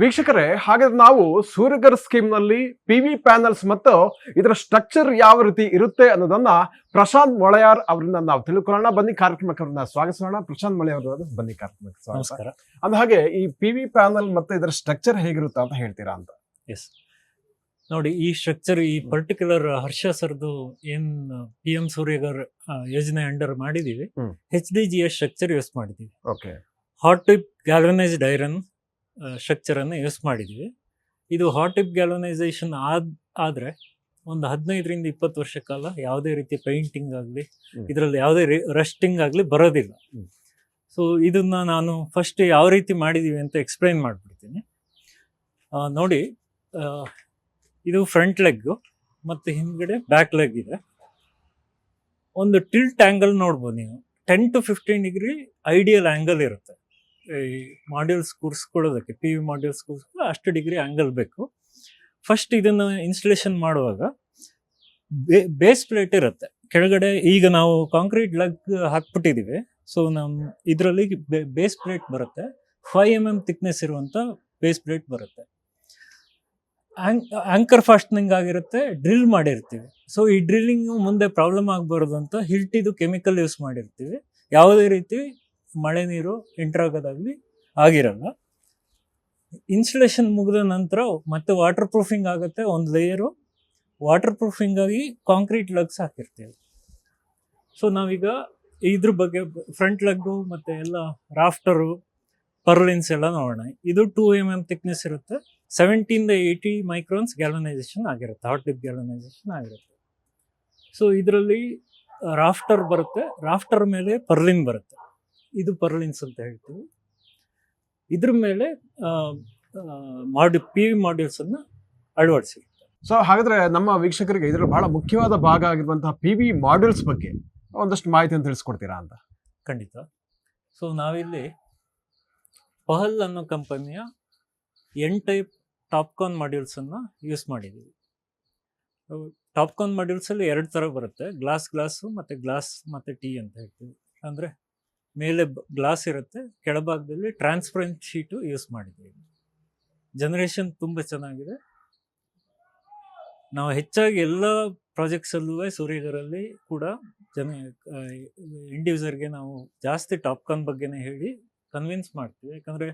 ವೀಕ್ಷಕರೇ ಹಾಗಾದ್ರೆ ನಾವು ಸೂರ್ಯಗರ್ ಸ್ಕೀಮ್ನಲ್ಲಿ ಪಿ ವಿ ಪ್ಯಾನಲ್ಸ್ ಮತ್ತು ಇದರ ಸ್ಟ್ರಕ್ಚರ್ ಯಾವ ರೀತಿ ಇರುತ್ತೆ ಅನ್ನೋದನ್ನ ಪ್ರಶಾಂತ್ ಮೊಳೆಯಾರ್ ಅವರಿಂದ ನಾವು ತಿಳ್ಕೊಳ್ಳೋಣ. ಬನ್ನಿ ಕಾರ್ಯಕ್ರಮಕ್ಕೆ ಅವ್ರನ್ನ ಸ್ವಾಗತಿಸೋಣ. ಪ್ರಶಾಂತ್ ಮೊಳೆಯವರ ಬನ್ನಿ ಕಾರ್ಯಕ್ರಮಕ್ಕೆ ಸ್ವಾಗತ. ಅಂದ ಹಾಗೆ ಈ ಪಿ ವಿ ಪ್ಯಾನಲ್ ಮತ್ತೆ ಇದರ ಸ್ಟ್ರಕ್ಚರ್ ಹೇಗಿರುತ್ತೆ ಅಂತ ಹೇಳ್ತೀರಾ ಅಂತ. ಎಸ್ ನೋಡಿ ಈ ಸ್ಟ್ರಕ್ಚರ್ ಈ ಪರ್ಟಿಕ್ಯುಲರ್ ಹರ್ಷ ಸರ್ದು ಏನ್ ಪಿ ಎಂ ಸೂರ್ಯಗರ್ ಯೋಜನೆ ಅಂಡರ್ ಮಾಡಿದೀವಿ. H H D G S structure use ಮಾಡಿದೀವಿ. Okay hot dip galvanized iron structure ಅನ್ನು ಯೂಸ್ ಮಾಡಿದ್ವಿ ಇದು ಹಾಟ್ ಟಿಪ್ ಗ್ಯಾಲೋನೈಸೇಷನ್ ಆದ ಆದ್ರೆ ಒಂದು ಹದಿನೈದರಿಂದ ಇಪ್ಪತ್ತು ವರ್ಷ ಕಾಲ ಯಾವುದೇ ರೀತಿ ಪೇಂಟಿಂಗ್ ಆಗಲಿ ಇದರಲ್ಲಿ ಯಾವುದೇ ರಸ್ಟಿಂಗ್ ಆಗಲಿ ಬರೋದಿಲ್ಲ. ಸೊ ಇದನ್ನ ನಾನು ಫಸ್ಟ್ ಯಾವ ರೀತಿ ಮಾಡಿದೀವಿ ಅಂತ ಎಕ್ಸ್ಪ್ಲೈನ್ ಮಾಡಿಬಿಡ್ತೀನಿ. ನೋಡಿ ಇದು ಫ್ರಂಟ್ ಲೆಗ್ ಮತ್ತು ಹಿಂದ್ಗಡೆ ಬ್ಯಾಕ್ ಲೆಗ್ ಇದೆ. ಒಂದು ಟಿಲ್ಟ್ ಆ್ಯಂಗಲ್ ನೋಡ್ಬೋದು ನೀವು. Ten to fifteen degree ideal angle ಇರುತ್ತೆ. ಈ ಮಾಡ್ಯೂಲ್ಸ್ ಕೂರಿಸ್ಕೊಳ್ಳೋದಕ್ಕೆ ಪಿ ವಿ ಮಾಡ್ಯೂಲ್ಸ್ ಕೂರಿಸ್ಕೊಳ್ಳೋ ಅಷ್ಟು ಡಿಗ್ರಿ ಆ್ಯಂಗಲ್ ಬೇಕು. ಫಸ್ಟ್ ಇದನ್ನು ಇನ್ಸ್ಟಲೇಷನ್ ಮಾಡುವಾಗ ಬೇ ಬೇಸ್ ಪ್ಲೇಟ್ ಇರುತ್ತೆ. ಕೆಳಗಡೆ ಈಗ ನಾವು ಕಾಂಕ್ರೀಟ್ ಲಗ್ ಹಾಕ್ಬಿಟ್ಟಿದ್ದೀವಿ ಸೊ ನಮ್ಮ ಇದರಲ್ಲಿ ಬೇಸ್ ಪ್ಲೇಟ್ ಬರುತ್ತೆ. ಫೈವ್ ಎಂ ಎಂ ಥಿಕ್ನೆಸ್ ಇರುವಂಥ ಬೇಸ್ ಪ್ಲೇಟ್ ಬರುತ್ತೆ ಆಂಕರ್ ಫಾಸ್ಟ್ನಿಂಗ್ ಆಗಿರುತ್ತೆ. ಡ್ರಿಲ್ ಮಾಡಿರ್ತೀವಿ. ಸೊ ಈ ಡ್ರಿಲ್ಲಿಂಗು ಮುಂದೆ ಪ್ರಾಬ್ಲಮ್ ಆಗಬಾರ್ದು ಅಂತ ಹಿಲ್ಟಿದು ಕೆಮಿಕಲ್ ಯೂಸ್ ಮಾಡಿರ್ತೀವಿ. ಯಾವುದೇ ರೀತಿ ಮಳೆ ನೀರು ಎಂಟರ್ ಆಗೋದಾಗ್ಲಿ ಆಗಿರಲ್ಲ. ಇನ್ಸ್ಟಲೇಷನ್ ಮುಗಿದ ನಂತರ ಮತ್ತೆ ವಾಟರ್ ಪ್ರೂಫಿಂಗ್ ಆಗುತ್ತೆ ಒಂದು ಲೇಯರು ವಾಟರ್ ಪ್ರೂಫಿಂಗಾಗಿ ಕಾಂಕ್ರೀಟ್ ಲಗ್ಸ್ ಹಾಕಿರ್ತೀವಿ. ಸೊ ನಾವೀಗ ಇದ್ರ ಬಗ್ಗೆ ಫ್ರಂಟ್ ಲಗ್ಗು ಮತ್ತೆ ಎಲ್ಲ ರಾಫ್ಟರು ಪರ್ಲಿನ್ಸ್ ಎಲ್ಲ ನೋಡೋಣ. ಇದು ಟೂ ಎಂ ಎಂ ಥಿಕ್ನೆಸ್ ಇರುತ್ತೆ ಸೆವೆಂಟಿಂದ ಏಯ್ಟಿ ಮೈಕ್ರೋನ್ಸ್ ಗ್ಯಾಲನೈಸೇಷನ್ ಆಗಿರುತ್ತೆ. ಹಾಟ್ ಡಿಪ್ ಗ್ಯಾಲನೈಸೇಷನ್ ಆಗಿರುತ್ತೆ. ಸೊ ಇದರಲ್ಲಿ ರಾಫ್ಟರ್ ಬರುತ್ತೆ. ರಾಫ್ಟರ್ ಮೇಲೆ ಪರ್ಲಿನ್ ಬರುತ್ತೆ. ಇದು ಪರ್ಲಿನ್ಸ್ ಅಂತ ಹೇಳ್ತೀವಿ. ಇದ್ರ ಮೇಲೆ ಮಾಡಿ ಪಿ ವಿ ಮಾಡ್ಯೂಲ್ಸ್ ಅನ್ನ ಅಳವಡಿಸಿ. ಸೊ ಹಾಗಾದ್ರೆ ನಮ್ಮ ವೀಕ್ಷಕರಿಗೆ ಇದರ ಬಹಳ ಮುಖ್ಯವಾದ ಭಾಗ ಆಗಿರುವಂತಹ ಪಿ ವಿ ಮಾಡ್ಯೂಲ್ಸ್ ಬಗ್ಗೆ ಒಂದಷ್ಟು ಮಾಹಿತಿಯನ್ನು ತಿಳಿಸ್ಕೊಡ್ತೀರಾ ಅಂತ? ಖಂಡಿತ. ಸೊ ನಾವಿಲ್ಲಿ ಪಹಲ್ ಅನ್ನೋ ಕಂಪನಿಯ ಎನ್ ಟೈಪ್ ಟಾಪ್ಕಾನ್ ಮಾಡ್ಯೂಲ್ಸನ್ನು ಯೂಸ್ ಮಾಡಿದ್ದೀವಿ ಟಾಪ್ಕಾನ್ ಮಾಡ್ಯೂಲ್ಸಲ್ಲಿ ಎರಡು ಥರ ಬರುತ್ತೆ. ಗ್ಲಾಸ್ ಗ್ಲಾಸು ಮತ್ತು ಗ್ಲಾಸ್ ಮತ್ತು ಟೀ ಅಂತ ಹೇಳ್ತೀವಿ. ಅಂದರೆ ಮೇಲೆ ಗ್ಲಾಸ್ ಇರುತ್ತೆ. ಕೆಳಭಾಗದಲ್ಲಿ ಟ್ರಾನ್ಸ್ಪರೆಂಟ್ ಶೀಟು ಯೂಸ್ ಮಾಡಿದ್ದೀವಿ ಜನರೇಷನ್ ತುಂಬ ಚೆನ್ನಾಗಿದೆ. ನಾವು ಹೆಚ್ಚಾಗಿ ಎಲ್ಲ ಪ್ರಾಜೆಕ್ಟ್ಸಲ್ಲೂ ಸೂರ್ಯಗರಲ್ಲಿ ಕೂಡ ಜನ ಇಂಡಿವಿಜರ್ಗೆ ನಾವು ಜಾಸ್ತಿ ಟಾಪ್ಕಾನ್ ಬಗ್ಗೆನೇ ಹೇಳಿ ಕನ್ವಿನ್ಸ್ ಮಾಡ್ತೀವಿ. ಯಾಕಂದರೆ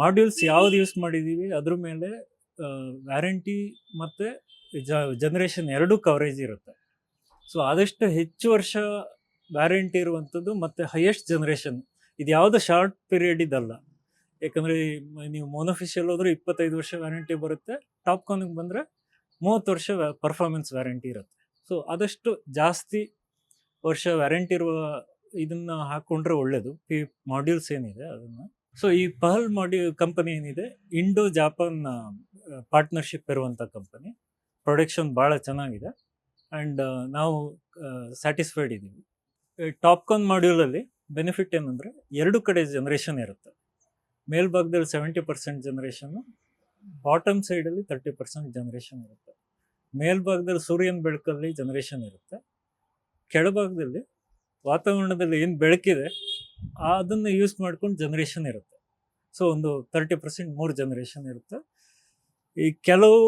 ಮಾಡ್ಯೂಲ್ಸ್ ಯಾವ್ದು ಯೂಸ್ ಮಾಡಿದ್ದೀವಿ ಅದ್ರ ಮೇಲೆ ವ್ಯಾರಂಟಿ ಮತ್ತು ಜನರೇಷನ್ ಎರಡೂ ಕವರೇಜ್ ಇರುತ್ತೆ. ಸೊ ಆದಷ್ಟು ಹೆಚ್ಚು ವರ್ಷ ವ್ಯಾರಂಟಿ ಇರುವಂಥದ್ದು ಮತ್ತು ಹೈಯೆಸ್ಟ್ ಜನ್ರೇಷನ್ ಇದು ಯಾವುದೋ ಶಾರ್ಟ್ ಪೀರಿಯಡ್ ಇದಲ್ಲ. ಯಾಕಂದರೆ ನೀವು ಮೋನೋಫಿಷಿಯಲ್ ಹೋದ್ರೆ ಇಪ್ಪತ್ತೈದು ವರ್ಷ ವ್ಯಾರಂಟಿ ಬರುತ್ತೆ. ಟಾಪ್ಕಾನಿಗೆ ಬಂದರೆ ಮೂವತ್ತು ವರ್ಷ ಪರ್ಫಾರ್ಮೆನ್ಸ್ ವ್ಯಾರಂಟಿ ಇರುತ್ತೆ. ಸೊ ಆದಷ್ಟು ಜಾಸ್ತಿ ವರ್ಷ ವ್ಯಾರಂಟಿ ಇರುವ ಇದನ್ನು ಹಾಕೊಂಡ್ರೆ ಒಳ್ಳೆಯದು ಈ ಮಾಡ್ಯೂಲ್ಸ್ ಏನಿದೆ ಅದನ್ನು. ಸೊ ಈ ಪಹಲ್ ಮಾಡ್ಯೂ ಕಂಪನಿ ಏನಿದೆ? ಇಂಡೋ ಜಾಪಾನ್ ಪಾರ್ಟ್ನರ್ಶಿಪ್ ಇರುವಂಥ ಕಂಪನಿ ಪ್ರೊಡಕ್ಷನ್ ಭಾಳ ಚೆನ್ನಾಗಿದೆ. ಆ್ಯಂಡ್ ನಾವು ಸ್ಯಾಟಿಸ್ಫೈಡ್ ಇದ್ದೀವಿ ಟಾಪ್ಕಾನ್ ಮಾಡ್ಯೂಲಲ್ಲಿ ಬೆನಿಫಿಟ್ ಏನಂದರೆ ಎರಡು ಕಡೆ ಜನರೇಷನ್ ಇರುತ್ತೆ. ಮೇಲ್ಭಾಗದಲ್ಲಿ ಸೆವೆಂಟಿ ಪರ್ಸೆಂಟ್ ಜನರೇಷನ್ನು ಬಾಟಮ್ ಸೈಡಲ್ಲಿ ತರ್ಟಿ ಪರ್ಸೆಂಟ್ ಜನರೇಷನ್ ಇರುತ್ತೆ. ಮೇಲ್ಭಾಗದಲ್ಲಿ ಸೂರ್ಯನ ಬೆಳಕಲ್ಲಿ ಜನರೇಷನ್ ಇರುತ್ತೆ. ಕೆಳಭಾಗದಲ್ಲಿ ವಾತಾವರಣದಲ್ಲಿ ಏನು ಬೆಳಕಿದೆ, ಅದನ್ನು ಯೂಸ್ ಮಾಡ್ಕೊಂಡು ಜನರೇಷನ್ ಇರುತ್ತೆ. ಸೊ ಒಂದು ತರ್ಟಿ ಪರ್ಸೆಂಟ್ ಮೂರು ಜನರೇಷನ್ ಇರುತ್ತೆ. ಈ ಕೆಲವು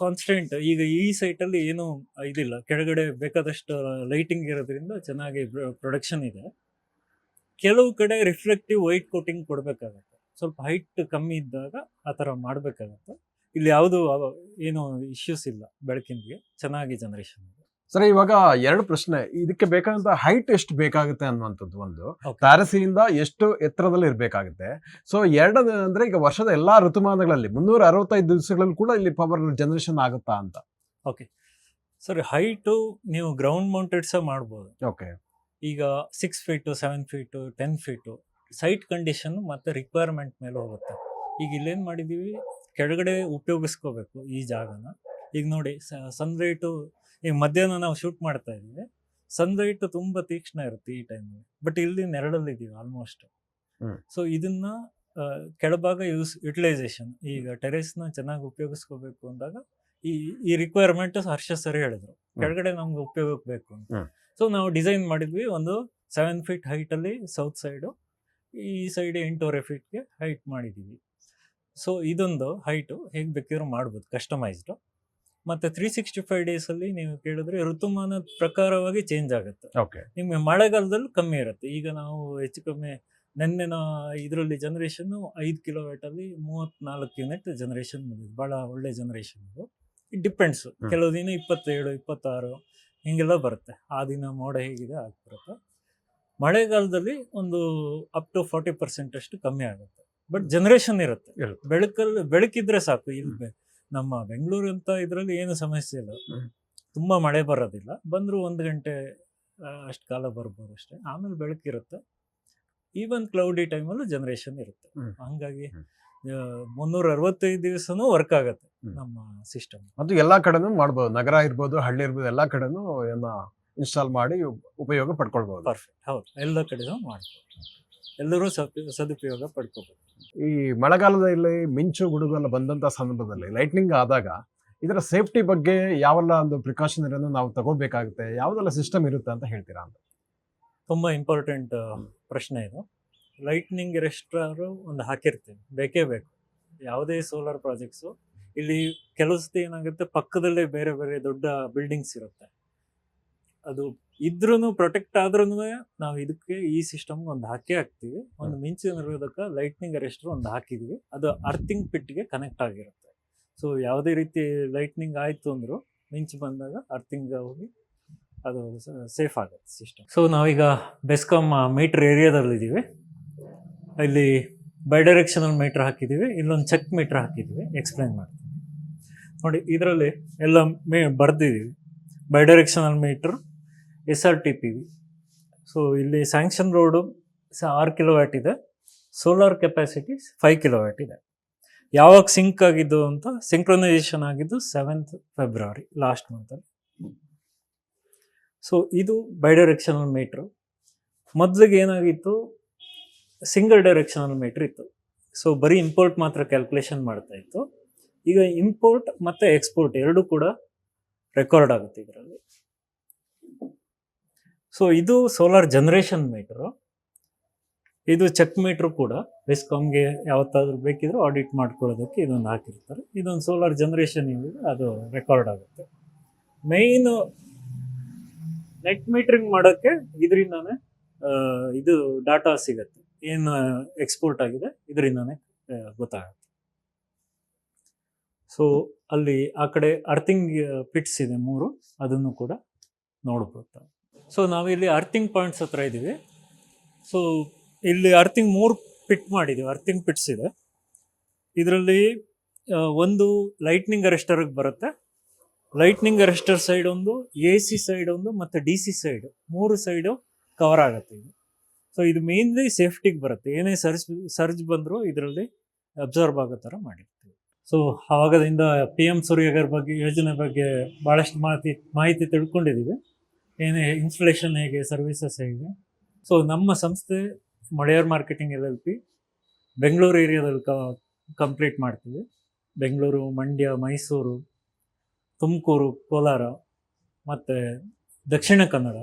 ಕಾನ್ಸ್ಟೆಂಟ್ ಈಗ ಈ ಸೈಟಲ್ಲಿ ಏನು ಇದಿಲ್ಲ. ಕೆಳಗಡೆ ಬೇಕಾದಷ್ಟು ಲೈಟಿಂಗ್ ಇರೋದ್ರಿಂದ ಚೆನ್ನಾಗಿ ಪ್ರೊಡಕ್ಷನ್ ಇದೆ. ಕೆಲವು ಕಡೆ ರಿಫ್ಲೆಕ್ಟಿವ್ ವೈಟ್ ಕೋಟಿಂಗ್ ಕೊಡಬೇಕಾಗತ್ತೆ. ಸ್ವಲ್ಪ ಹೈಟ್ ಕಮ್ಮಿ ಇದ್ದಾಗ ಆ ಥರ ಮಾಡಬೇಕಾಗತ್ತೆ. ಇಲ್ಲಿ ಯಾವುದು ಏನು ಇಶ್ಯೂಸ್ ಇಲ್ಲ ಬೆಳಕಿನಿಗೆ ಚೆನ್ನಾಗಿ ಜನರೇಷನ್ ಇದೆ. ಸರಿ ಇವಾಗ ಎರಡು ಪ್ರಶ್ನೆ. ಇದಕ್ಕೆ ಬೇಕಾದಂತ ಹೈಟ್ ಎಷ್ಟು ಬೇಕಾಗುತ್ತೆ ಅನ್ನುವಂಥದ್ದು ಒಂದು. ತಾರಸಿಯಿಂದ ಎಷ್ಟು ಎತ್ತರದಲ್ಲಿ ಇರಬೇಕಾಗುತ್ತೆ. ಸೊ ಎರಡನೇ ಅಂದ್ರೆ ಈಗ ವರ್ಷದ ಎಲ್ಲಾ ಋತುಮಾನಗಳಲ್ಲಿ ಮುನ್ನೂರ ಅರವತ್ತೈದು ದಿವಸಗಳಲ್ಲಿ ಕೂಡ ಇಲ್ಲಿ ಪವರ್ ಜನರೇಷನ್ ಆಗುತ್ತಾ ಅಂತ. ಓಕೆ ಸರ್ ಹೈಟು ನೀವು ಗ್ರೌಂಡ್ ಮೌಂಟೆಡ್ ಸಹ ಮಾಡ್ಬೋದು. ಓಕೆ ಈಗ six feet seven feet ten feet site condition ಮತ್ತು ರಿಕ್ವೈರ್ಮೆಂಟ್ ಮೇಲೆ ಹೋಗುತ್ತೆ. ಈಗ ಇಲ್ಲೇನು ಮಾಡಿದ್ದೀವಿ? ಕೆಳಗಡೆ ಉಪಯೋಗಿಸ್ಕೋಬೇಕು ಈ ಜಾಗನ. ಈಗ ನೋಡಿ ಸನ್ಲೈಟು ಈಗ ಮಧ್ಯಾಹ್ನ ನಾವು ಶೂಟ್ ಮಾಡ್ತಾ ಇದ್ದೀವಿ ಸನ್ಲೈಟ್ ತುಂಬಾ ತೀಕ್ಷ್ಣ ಇರುತ್ತೆ ಈ ಟೈಮಲ್ಲಿ ಬಟ್ ಇಲ್ಲಿ ನೆರಳಲ್ಲಿದ್ದೀವಿ ಆಲ್ಮೋಸ್ಟ್ ಸೊ ಇದನ್ನ ಕೆಳಭಾಗ ಯೂಸ್ ಯುಟಿಲೈಸೇಷನ್ ಈಗ ನ ಚೆನ್ನಾಗಿ ಉಪಯೋಗಿಸ್ಕೋಬೇಕು ಅಂದಾಗ ಈ ಈ ರಿಕ್ವೈರ್ಮೆಂಟ್ ಹರ್ಷ ಸರಿ ಹೇಳಿದ್ರು. ಕೆಳಗಡೆ ನಮ್ಗೆ ಉಪಯೋಗಕ್ಕೆ ಬೇಕು ಅಂತ. ಸೊ ನಾವು ಡಿಸೈನ್ ಮಾಡಿದ್ವಿ ಒಂದು ಸೆವೆನ್ ಫೀಟ್ ಹೈಟಲ್ಲಿ ಸೌತ್ ಸೈಡು ಈ ಸೈಡ್ ಎಂಟೂವರೆ ಫೀಟ್ಗೆ ಹೈಟ್ ಮಾಡಿದ್ದೀವಿ ಸೊ ಇದೊಂದು ಹೈಟು ಹೇಗೆ ಬೇಕಿದ್ರು ಮಾಡ್ಬೋದು ಕಸ್ಟಮೈಸ್ಡ್ ಮತ್ತೆ ತ್ರೀ ಸಿಕ್ಸ್ಟಿ ಫೈವ್ ಡೇಸಲ್ಲಿ ನೀವು ಕೇಳಿದ್ರೆ ಋತುಮಾನದ ಪ್ರಕಾರವಾಗಿ ಚೇಂಜ್ ಆಗುತ್ತೆ. ಓಕೆ ನಿಮಗೆ ಮಳೆಗಾಲದಲ್ಲಿ ಕಮ್ಮಿ ಇರುತ್ತೆ. ಈಗ ನಾವು ಹೆಚ್ಚು ಕಮ್ಮಿ ನಿನ್ನೆ ಇದರಲ್ಲಿ ಜನರೇಷನ್ ಐದು ಕಿಲೋ ಅಲ್ಲಿ ಮೂವತ್ನಾಲ್ಕು ಯೂನಿಟ್ ಜನರೇಷನ್ ಬಂದಿದೆ. ಭಾಳ ಒಳ್ಳೆ ಜನರೇಷನ್ ಇದು ಇಟ್ ಡಿಪೆಂಡ್ಸ್. ಕೆಲವು ದಿನ ಇಪ್ಪತ್ತೇಳು ಇಪ್ಪತ್ತಾರು ಹಿಂಗೆಲ್ಲ ಬರುತ್ತೆ. ಆ ದಿನ ಮೋಡ ಹೇಗಿದೆ ಆಗಿ ಬರುತ್ತೆ. ಮಳೆಗಾಲದಲ್ಲಿ ಒಂದು ಅಪ್ ಟು ಫಾರ್ಟಿ ಪರ್ಸೆಂಟ್ ಅಷ್ಟು ಕಮ್ಮಿ ಆಗುತ್ತೆ. ಬಟ್ ಜನರೇಷನ್ ಇರುತ್ತೆ. ಬೆಳಕಲ್ಲಿ ಬೆಳಕಿದ್ರೆ ಸಾಕು. ಇಲ್ಲಿ ನಮ್ಮ ಬೆಂಗಳೂರು ಅಂತ ಇದರಲ್ಲಿ ಏನು ಸಮಸ್ಯೆ ಇಲ್ಲ. ತುಂಬ ಮಳೆ ಬರೋದಿಲ್ಲ. ಬಂದರೂ ಒಂದು ಗಂಟೆ ಅಷ್ಟು ಕಾಲ ಬರ್ಬೋದು ಅಷ್ಟೇ. ಆಮೇಲೆ ಬೆಳಕಿರುತ್ತೆ ಈವನ್ ಕ್ಲೌಡಿ ಟೈಮಲ್ಲೂ ಜನರೇಷನ್ ಇರುತ್ತೆ. ಹಂಗಾಗಿ. ಮುನ್ನೂರ ಅರವತ್ತೈದು ದಿವಸನೂ ವರ್ಕ್ ಆಗುತ್ತೆ ನಮ್ಮ ಸಿಸ್ಟಮ್ ಅದು ಎಲ್ಲಾ ಕಡೆನೂ ಮಾಡ್ಬೋದು. ನಗರ ಇರ್ಬೋದು ಹಳ್ಳಿ ಇರ್ಬೋದು ಎಲ್ಲಾ ಕಡೆನೂ ಇನ್ಸ್ಟಾಲ್ ಮಾಡಿ ಉಪಯೋಗ ಪಡ್ಕೊಳ್ಬೋದು. ಪರ್ಫೆಕ್ಟ್ ಹೌದು. ಎಲ್ಲ ಕಡೆನೂ ಮಾಡ್ಬೋದು. ಎಲ್ಲರೂ ಸದುಪಯೋಗ ಪಡ್ಕೋಬೇಕು ಈ ಮಳೆಗಾಲದಲ್ಲಿ ಮಿಂಚು ಗುಡುಗನ್ನು ಬಂದಂಥ ಸಂದರ್ಭದಲ್ಲಿ ಲೈಟ್ನಿಂಗ್ ಆದಾಗ ಇದರ ಸೇಫ್ಟಿ ಬಗ್ಗೆ ಯಾವೆಲ್ಲ ಒಂದು ಪ್ರಿಕಾಷನರಿಯನ್ನು ನಾವು ತಗೋಬೇಕಾಗುತ್ತೆ ಯಾವುದೆಲ್ಲ ಸಿಸ್ಟಮ್ ಇರುತ್ತೆ ಅಂತ ಹೇಳ್ತೀರಾ ಅಂತ? ತುಂಬಾ ಇಂಪಾರ್ಟೆಂಟ್ ಪ್ರಶ್ನೆ ಇದು. ಲೈಟ್ನಿಂಗ್ ರೆಸ್ಟ್ರಾರು ಒಂದು ಹಾಕಿರ್ತೀವಿ. ಬೇಕೇ ಬೇಕು. ಯಾವುದೇ ಸೋಲಾರ್ ಪ್ರಾಜೆಕ್ಟ್ಸು ಇಲ್ಲಿ ಕೆಲವು ಸತಿ ಏನಾಗುತ್ತೆ ಪಕ್ಕದಲ್ಲೇ ಬೇರೆ ಬೇರೆ ದೊಡ್ಡ ಬಿಲ್ಡಿಂಗ್ಸ್ ಇರುತ್ತೆ. ಅದು ಇದ್ರೂ ಪ್ರೊಟೆಕ್ಟ್ ಆದ್ರೂ ನಾವು ಇದಕ್ಕೆ ಈ ಸಿಸ್ಟಮ್ ಒಂದು ಹಾಕಿ ಹಾಕ್ತೀವಿ. ಒಂದು ಮಿಂಚಿನ ನಿರೋಧಕ ಲೈಟ್ನಿಂಗ್ ಅರೆಸ್ಟರ್ ಒಂದು ಹಾಕಿದ್ವಿ. ಅದು ಅರ್ಥಿಂಗ್ ಪಿಟ್ಗೆ ಕನೆಕ್ಟ್ ಆಗಿರುತ್ತೆ. ಸೊ ಯಾವುದೇ ರೀತಿ ಲೈಟ್ನಿಂಗ್ ಆಯಿತು ಅಂದರೂ ಮಿಂಚು ಬಂದಾಗ ಅರ್ಥಿಂಗ್ ಹೋಗಿ ಅದು ಸೇಫ್ ಆಗುತ್ತೆ ಸಿಸ್ಟಮ್ ಸೊ ನಾವೀಗ ಬೆಸ್ಕಾಮ್ ಮೀಟರ್ ಏರಿಯಾದಲ್ಲಿದ್ದೀವಿ ಇಲ್ಲಿ ಬೈಡೈರೆಕ್ಷನಲ್ ಮೀಟರ್ ಹಾಕಿದ್ದೀವಿ ಇಲ್ಲೊಂದು ಚೆಕ್ ಮೀಟರ್ ಹಾಕಿದ್ದೀವಿ ಎಕ್ಸ್ಪ್ಲೈನ್ ಮಾಡ್ತೀನಿ. ನೋಡಿ ಇದರಲ್ಲಿ ಎಲ್ಲ ಮೇ ಬರ್ದಿದ್ದೀವಿ bidirectional meter S R T P V so ಇಲ್ಲಿ ಸ್ಯಾಂಕ್ಷನ್ ರೋಡು ಸ ಆರು ಕಿಲೋ ವ್ಯಾಟ್ ಇದೆ. Solar capacity five kilowatt ಇದೆ. ಯಾವಾಗ ಸಿಂಕ್ ಆಗಿದ್ದು ಅಂತ ಸಿಂಕ್ರೊನೈಸೇಷನ್ ಆಗಿದ್ದು ಸೆವೆಂತ್ ಫೆಬ್ರವರಿ ಲಾಸ್ಟ್ ಮಂತಲ್ಲಿ ಸೊ ಇದು ಬೈಡೈರೆಕ್ಷನಲ್ ಮೀಟ್ರು ಮೊದಲಿಗೆ ಏನಾಗಿತ್ತು? ಸಿಂಗಲ್ ಡೈರೆಕ್ಷನಲ್ ಮೀಟ್ರ್ ಇತ್ತು. ಸೊ ಬರೀ ಇಂಪೋರ್ಟ್ ಮಾತ್ರ ಕ್ಯಾಲ್ಕುಲೇಷನ್ ಮಾಡ್ತಾ ಇತ್ತು. ಈಗ ಇಂಪೋರ್ಟ್ ಮತ್ತು ಎಕ್ಸ್ಪೋರ್ಟ್ ಎರಡೂ ಕೂಡ ರೆಕಾರ್ಡ್ ಆಗುತ್ತೆ ಇದರಲ್ಲಿ. ಸೊ ಇದು ಸೋಲಾರ್ ಜನರೇಷನ್ ಮೀಟ್ರು ಇದು ಚೆಕ್ ಮೀಟ್ರು ಕೂಡ ಬೆಸ್ಕಾಮ್ಗೆ ಯಾವತ್ತಾದ್ರೂ ಬೇಕಿದ್ರೂ ಆಡಿಟ್ ಮಾಡ್ಕೊಳ್ಳೋದಕ್ಕೆ ಇದೊಂದು ಹಾಕಿರ್ತಾರೆ. ಇದೊಂದು ಸೋಲಾರ್ ಜನರೇಷನ್ ಏನಿದೆ ಅದು ರೆಕಾರ್ಡ್ ಆಗುತ್ತೆ. ಮೇಯ್ನು ನೆಟ್ ಮೀಟ್ರಿಂಗ್ ಮಾಡೋಕ್ಕೆ ಇದರಿಂದಾನೆ ಇದು ಡಾಟಾ ಸಿಗುತ್ತೆ. ಏನು ಎಕ್ಸ್ಪೋರ್ಟ್ ಆಗಿದೆ, ಇದರಿಂದಾನೆ ಗೊತ್ತಾಗುತ್ತೆ. ಸೊ ಅಲ್ಲಿ ಆ ಕಡೆ ಅರ್ಥಿಂಗ್ ಪಿಟ್ಸ್ ಇದೆ ಮೂರು, ಅದನ್ನು ಕೂಡ ನೋಡ್ಬೋದು. ಸೊ ನಾವಿಲ್ಲಿ ಅರ್ಥಿಂಗ್ ಪಾಯಿಂಟ್ಸ್ ಹತ್ರ ಇದ್ದೀವಿ. ಸೊ ಇಲ್ಲಿ ಅರ್ಥಿಂಗ್ ಮೂರು ಪಿಟ್ ಮಾಡಿದ್ದೀವಿ ಅರ್ಥಿಂಗ್ ಪಿಟ್ಸ್ ಇದೆ. ಇದರಲ್ಲಿ ಒಂದು ಲೈಟ್ನಿಂಗ್ ಅರೆಸ್ಟರ್ಗೆ ಬರುತ್ತೆ. ಲೈಟ್ನಿಂಗ್ ಅರೆಸ್ಟರ್ ಸೈಡ್ ಒಂದು ಎ ಸಿ ಸೈಡ್ ಒಂದು, ಮತ್ತು ಡಿ ಸಿ ಸೈಡ್ ಮೂರು ಸೈಡು ಕವರ್ ಆಗುತ್ತೆ ಇದು. ಸೊ ಇದು ಮೇನ್ಲಿ ಸೇಫ್ಟಿಗೆ ಬರುತ್ತೆ. ಏನೇ ಸರ್ಜ್ ಸರ್ಜ್ ಬಂದರೂ ಇದರಲ್ಲಿ ಅಬ್ಸರ್ವ್ ಆಗೋ ಥರ ಮಾಡಿರ್ತೀವಿ. ಸೊ ಆವಾಗದಿಂದ ಪಿ ಎಂ ಸೂರ್ಯಗರ್ ಬಗ್ಗೆ, ಯೋಜನೆ ಬಗ್ಗೆ ಭಾಳಷ್ಟು ಮಾಹಿತಿ ಮಾಹಿತಿ ತಿಳ್ಕೊಂಡಿದ್ದೀವಿ. ಏನೇ ಇನ್ಸ್ಟಾಲೇಷನ್ ಹೇಗೆ ಸರ್ವಿಸಸ್ ಹೇಗೆ. ಸೊ ನಮ್ಮ ಸಂಸ್ಥೆ Maleyar marketing L L P Bengaluru ಏರಿಯಾದಲ್ಲಿ ಕಂಪ್ಲೀಟ್ ಮಾಡ್ತೀವಿ. ಬೆಂಗಳೂರು ಮಂಡ್ಯ ಮೈಸೂರು ತುಮಕೂರು, ಕೋಲಾರ, ಮತ್ತು ದಕ್ಷಿಣ ಕನ್ನಡ.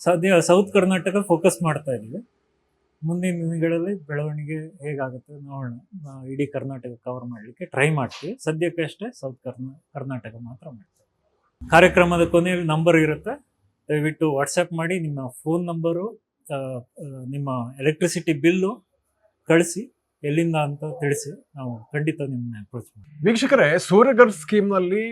ಸದ್ಯ ಸೌತ್ ಕರ್ನಾಟಕ ಫೋಕಸ್ ಮಾಡ್ತಾ ಇದ್ದೀವಿ. ಮುಂದಿನ ದಿನಗಳಲ್ಲಿ ಬೆಳವಣಿಗೆ ಹೇಗಾಗುತ್ತೆ ನೋಡೋಣ. ಇಡೀ ಕರ್ನಾಟಕ ಕವರ್ ಮಾಡಲಿಕ್ಕೆ ಟ್ರೈ ಮಾಡ್ತೀವಿ. ಸದ್ಯಕ್ಕೆ ಅಷ್ಟೇ ಸೌತ್ ಕರ್ನಾ ಕರ್ನಾಟಕ ಮಾತ್ರ ಮಾಡ್ತೀವಿ. ಕಾರ್ಯಕ್ರಮದ ಕೊನೆಯಲ್ಲಿ ನಂಬರ್ ಇರುತ್ತೆ. ದಯವಿಟ್ಟು ವಾಟ್ಸಪ್ ಮಾಡಿ, ನಿಮ್ಮ ಫೋನ್ ನಂಬರು ನಿಮ್ಮ ಎಲೆಕ್ಟ್ರಿಸಿಟಿ ಬಿಲ್ಲು ಕಳಿಸಿ, ಎಲ್ಲಿಂದ ಅಂತ ತಿಳಿಸಿ. ನಾವು ಖಂಡಿತ ನಿಮ್ಮನ್ನ ಅಪ್ರೋಚ್ ಮಾಡ್ತೀವಿ. ವೀಕ್ಷಕರೇ ಸೂರ್ಯಗರ್ ಸ್ಕೀಮ್ನಲ್ಲಿ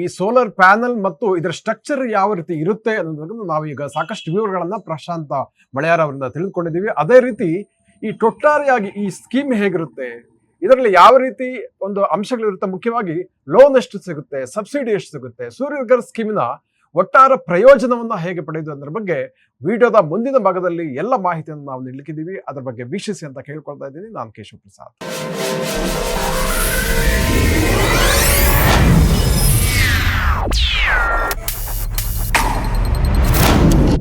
ಈ ಸೋಲಾರ್ ಪ್ಯಾನಲ್ ಮತ್ತು ಇದರ ಸ್ಟ್ರಕ್ಚರ್ ಯಾವ ರೀತಿ ಇರುತ್ತೆ ಅನ್ನೋದನ್ನು ನಾವು ಈಗ ಸಾಕಷ್ಟು ವಿವರಗಳನ್ನು ಪ್ರಶಾಂತ ಮಳೆಯಾರ ಅವರಿಂದ ತಿಳಿದುಕೊಂಡಿದ್ದೀವಿ. ಅದೇ ರೀತಿ ಈ ಟೊಟ್ಟಾರಿಯಾಗಿ ಈ ಸ್ಕೀಮ್ ಹೇಗಿರುತ್ತೆ? ಇದರಲ್ಲಿ ಯಾವ ರೀತಿ ಒಂದು ಅಂಶಗಳಿರುತ್ತೆ ಮುಖ್ಯವಾಗಿ ಲೋನ್ ಎಷ್ಟು ಸಿಗುತ್ತೆ? ಸಬ್ಸಿಡಿ ಎಷ್ಟು ಸಿಗುತ್ತೆ? ಸೂರ್ಯಗರ್ ಸ್ಕೀಮಿನ ಒಟ್ಟಾರ ಪ್ರಯೋಜನವನ್ನು ಹೇಗೆ ಪಡೆಯೋದು ಅದರ ಬಗ್ಗೆ ವಿಡಿಯೋದ ಮುಂದಿನ ಭಾಗದಲ್ಲಿ ಎಲ್ಲ ಮಾಹಿತಿಯನ್ನು ನಾವು ನೀಡಲಿಕ್ಕಿದ್ದೀವಿ. ಅದರ ಬಗ್ಗೆ ವೀಕ್ಷಿಸಿ ಅಂತ ಕೇಳ್ಕೊಳ್ತಾ ಇದ್ದೀನಿ. ನಾನು ಕೇಶವ್ ಪ್ರಸಾದ್.